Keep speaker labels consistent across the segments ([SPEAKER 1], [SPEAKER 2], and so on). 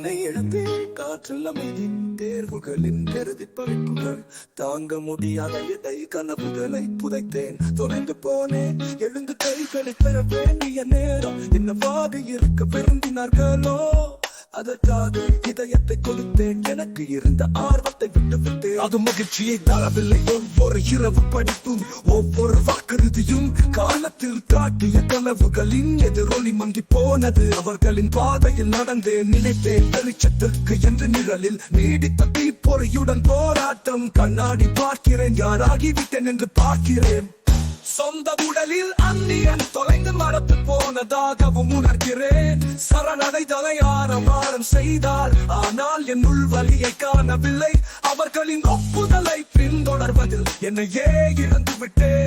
[SPEAKER 1] யானை எழுந்தே காற்றில் அமைதி தேர்வுகளின் கருதி பறிப்புகள் தாங்க முடியாத இடை கனவுகளை புதைத்தேன். தொலைந்து போனேன் எழுந்து கைகளை பெற வேண்டிய நேரம். என்னவாக இருக்க விரும்பினார்களோ அதற்காக இதயத்தை கொடுத்தேன் எனக்கு இருந்த ஆர்வத்தை விட்டு விட்டேன் அது மகிழ்ச்சியை தரவில்லை. ஒவ்வொரு இரவு படிப்பும் ஒவ்வொரு வாக்குறுதியும் காலத்தில் காட்டிய கனவுகளின் எதிரொலி மங்கி போனது. அவர்களின் பாதையில் நடந்தே நினைத்தேன். வெளிச்சத்திற்கு என்று நிழலில் நீடித்த தீப்பொறியுடன் போராட்டம். கண்ணாடி பார்க்கிறேன். யாராகிவிட்டேன் என்று பார்க்கிறேன். சொந்த உடலில் அந்நியன் தொலைந்து மரத்து போனதாகவும் உணர்கிறேன். சரணடைதலை ஆரவாரம் செய்தார். ஆனால் என் உள் வலியை காணவில்லை. அவர்களின் ஒப்புதலை பின்தொடர்வதில் என்னையே இழந்து விட்டேன்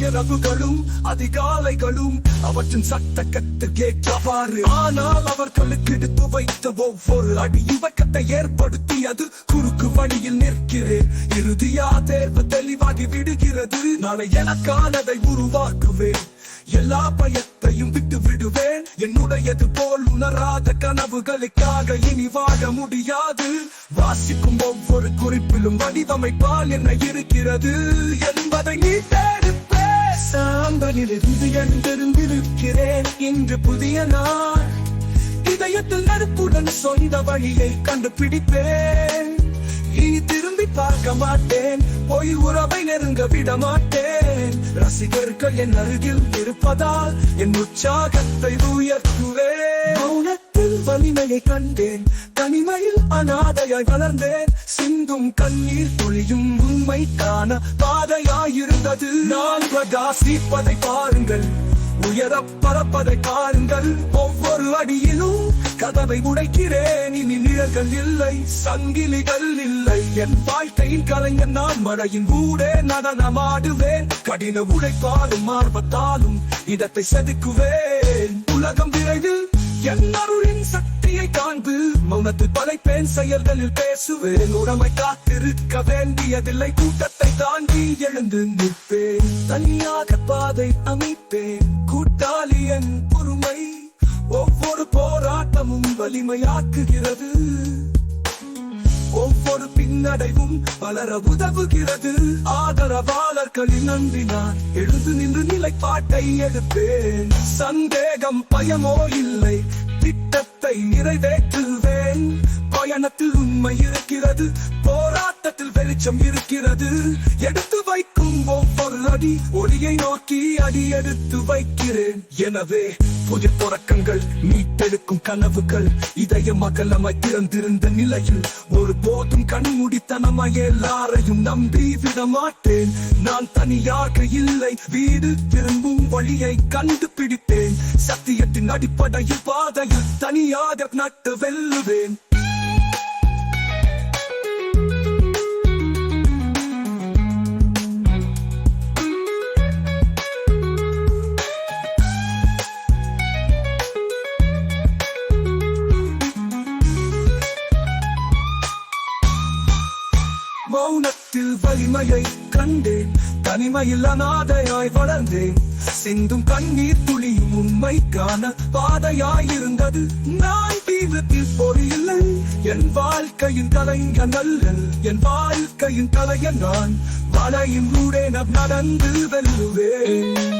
[SPEAKER 1] இரவுகளும் அதிகாலைகளும் அவற்றின் சட்டக்கத்து கேட்டவாறு ஆனால் அவர்களுக்கு எடுத்து வைத்த ஒவ்வொரு அடி இவக்கத்தை ஏற்படுத்தியது குறுக்கு வழியில் நிற்கிறேன். இறுதியா தேர்வு தெளிவாகி விடுகிறது. நாளை எனக்கானதை உருவாக்குவேன். எல்லா பயத்தையும் விட்டு விடுவேன். என்னுடையது போல் உணராத கனவுகளுக்காக இனி வாழ முடியாது. வாசிக்கும் ஒவ்வொரு குறிப்பிலும் வடிவமைப்பால் என்ன இருக்கிறது என்பது சாம்பலிலிருந்து எழுந்திருந்திருக்கிறேன் இன்று புதிய நாள். இதயத்தில் நெருப்புடன் சொந்த வழியை கண்டுபிடிப்பேன். இனி திரும்பி பார்க்க மாட்டேன். பொய் உறவை நெருங்க விட மாட்டேன். ரசிகர்கள் என் அருகில் இருப்பதால் என் உற்சாகத்தை உயர்த்துவேன். மௌனத்தில் வலிமையை கண்டேன். தனிமையில் அனாதையாய் வளர்ந்தேன். சிந்தும் கண்ணீர் பொழியும் உண்மைக்கான பாதையாயிரு பாதையாயிருந்தது நான் பிரகாசிப்பதை பாருங்கள். உயர பறப்பதை பாருங்கள் ஒவ்வொரு அடியிலும் கதவை உடைக்கிறேன். இனி நிழல்கள் இல்லை சங்கிலிகள் இல்லை. என் வாழ்க்கையில் கலைஞர் நான் மழையின் ஊடே நடனமாடுவேன். கடின உழைப்பாலும் ஆர்வத்தாலும் இடத்தை செதுக்குவேன். உலகம் விரைவில் என் அருளின் சக்தியை காண்பு. மௌனத்தில் படைப்பேன் செயல்களில் பேசுவேன். உடமை காத்திருக்க வேண்டியதில்லை கூட்டத்தில் தாண்டி எழுந்து நிற்பேன். தனியாக பாதை அமைப்பேன். கூட்டாளி என் பொறுமை ஒவ்வொரு போராட்டமும் வலிமையாக்குகிறது. ஒவ்வொரு பின்னடைவும் வளர உதவுகிறது. ஆதரவாளர்களின் நம்பினார் எழுந்து நின்று நிலைப்பாட்டை எடுப்பேன். சந்தேகம் பயமோ இல்லை. திட்டத்தை நிறைவேற்றுவேன். பயணத்தில் உண்மை இருக்கிறது. போரா வெளிச்சம் இருக்கிறது. எடுத்து வைக்கும் ஒவ்வொரு அடி ஒளியை நோக்கி அடி எடுத்து வைக்கிறேன். எனவே புதிய தொடக்கங்கள் மீட்டெடுக்கும் கனவுகள் இதய அகலமாய் திறந்திருந்த நிலையில் ஒரு போதும் கண்மூடித்தனமாய் எல்லாரையும் நம்பி விட மாட்டேன். நான் தனியாக இல்லை வீடு திரும்பும் வழியை கண்டுபிடித்தேன். சத்தியத்தின் அடிப்படையில் பாதையில் தனியாக நட்டு வெல்லுவேன். மௌனத்தில் வலிமையை கண்டேன். தனிமையில் அநாதையாய் வளர்ந்தேன். சிந்தும் கண்ணீர் துளியும் உண்மைக்கான பாதையாயிருந்தது. நான் தீவிரத்தில் பொறியில்லை என் வாழ்க்கையின் தலைங்க நல்ல என் வாழ்க்கையின் கலைஞன் நான். வலையின் ஊடே நடந்து வெல்லுவேன்.